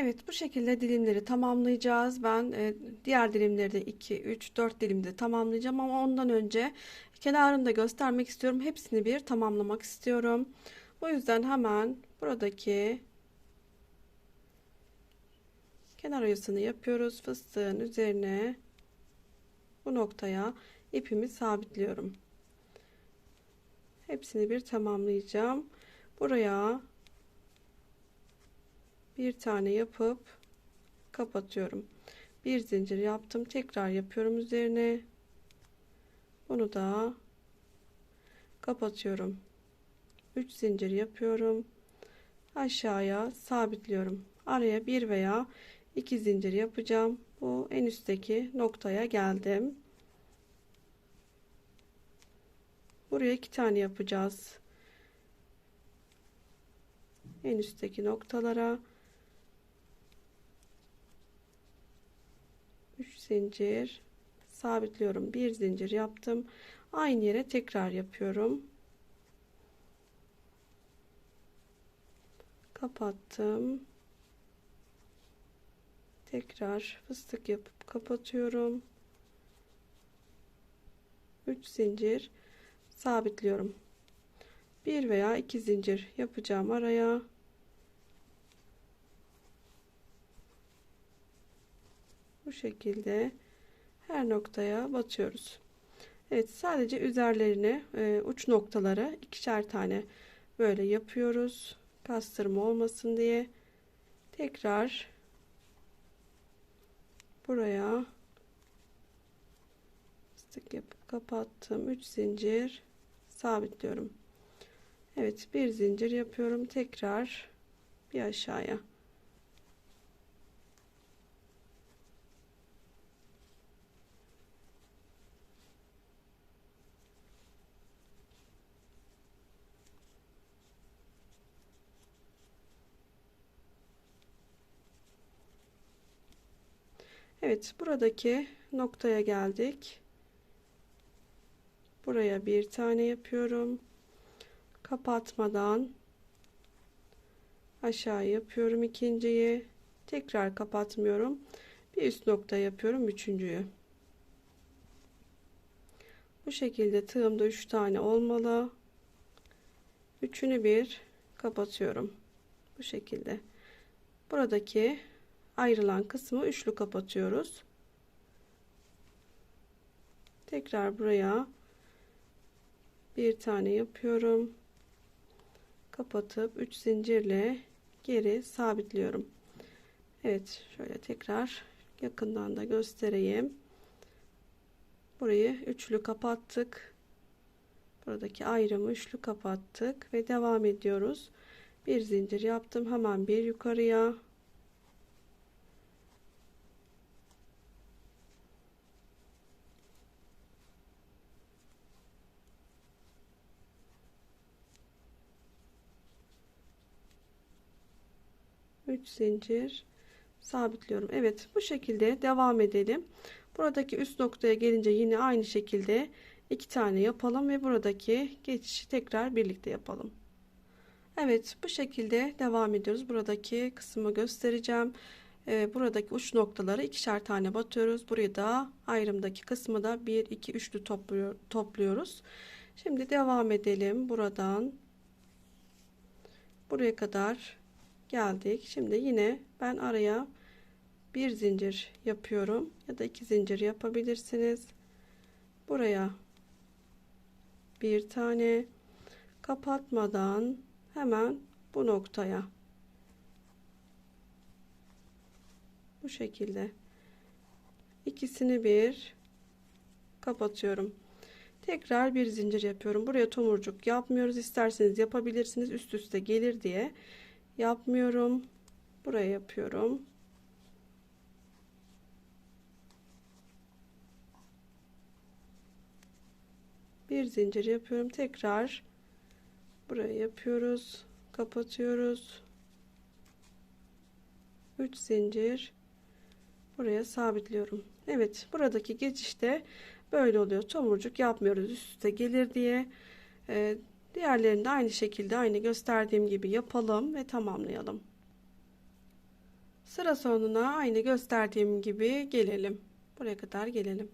Evet bu şekilde dilimleri tamamlayacağız. Ben e, diğer dilimleri de 2, 3, 4 dilimde tamamlayacağım ama ondan önce kenarını da göstermek istiyorum. Hepsini bir tamamlamak istiyorum. Bu yüzden hemen buradaki kenar oyasını yapıyoruz. Fıstığın üzerine bu noktaya ipimi sabitliyorum. Hepsini bir tamamlayacağım. Buraya bir tane yapıp kapatıyorum. Bir zincir yaptım. Tekrar yapıyorum üzerine. Bunu da kapatıyorum. 3 zincir yapıyorum. Aşağıya sabitliyorum. Araya bir veya iki zincir yapacağım. Bu en üstteki noktaya geldim. Buraya iki tane yapacağız. En üstteki noktalara 3 zincir sabitliyorum. Bir zincir yaptım. Aynı yere tekrar yapıyorum. Kapattım. Tekrar fıstık yapıp kapatıyorum. 3 zincir sabitliyorum. Bir veya iki zincir yapacağım araya. Şekilde her noktaya batıyoruz. Evet sadece üzerlerine e, uç noktalara ikişer tane böyle yapıyoruz. Kastırma olmasın diye. Tekrar buraya fıstık yapıp kapattım. 3 zincir sabitliyorum. Evet bir zincir yapıyorum. Tekrar bir aşağıya. Evet buradaki noktaya geldik. Buraya bir tane yapıyorum. Kapatmadan aşağı yapıyorum ikinciyi. Tekrar kapatmıyorum. Bir üst nokta yapıyorum üçüncüyü. Bu şekilde tığımda üç tane olmalı. Üçünü bir kapatıyorum. Bu şekilde. Buradaki ayrılan kısmı üçlü kapatıyoruz. Tekrar buraya bir tane yapıyorum. Kapatıp 3 zincirle geri sabitliyorum. Evet, şöyle tekrar yakından da göstereyim. Burayı üçlü kapattık. Buradaki ayrımı üçlü kapattık ve devam ediyoruz. Bir zincir yaptım. Hemen bir yukarıya 3 zincir sabitliyorum. Evet bu şekilde devam edelim. Buradaki üst noktaya gelince yine aynı şekilde iki tane yapalım ve buradaki geçişi tekrar birlikte yapalım. Evet bu şekilde devam ediyoruz. Buradaki kısmı göstereceğim. Ee, buradaki uç noktaları ikişer tane batıyoruz. Buraya da ayrımdaki kısmı da 1 2 üçlü topluyor, topluyoruz. Şimdi devam edelim. Buradan buraya kadar geldik. Şimdi yine ben araya bir zincir yapıyorum ya da iki zincir yapabilirsiniz. Buraya bir tane kapatmadan hemen bu noktaya bu şekilde ikisini bir kapatıyorum. Tekrar bir zincir yapıyorum. Buraya tomurcuk yapmıyoruz. İsterseniz yapabilirsiniz. Üst üste gelir diye yapmıyorum. Buraya yapıyorum. Bir zincir yapıyorum. Tekrar buraya yapıyoruz. Kapatıyoruz. 3 zincir buraya sabitliyorum. Evet buradaki geçişte böyle oluyor. Tomurcuk yapmıyoruz üst üste gelir diye. Ee, Diğerlerini de aynı şekilde aynı gösterdiğim gibi yapalım ve tamamlayalım. Sıra sonuna aynı gösterdiğim gibi gelelim. Buraya kadar gelelim.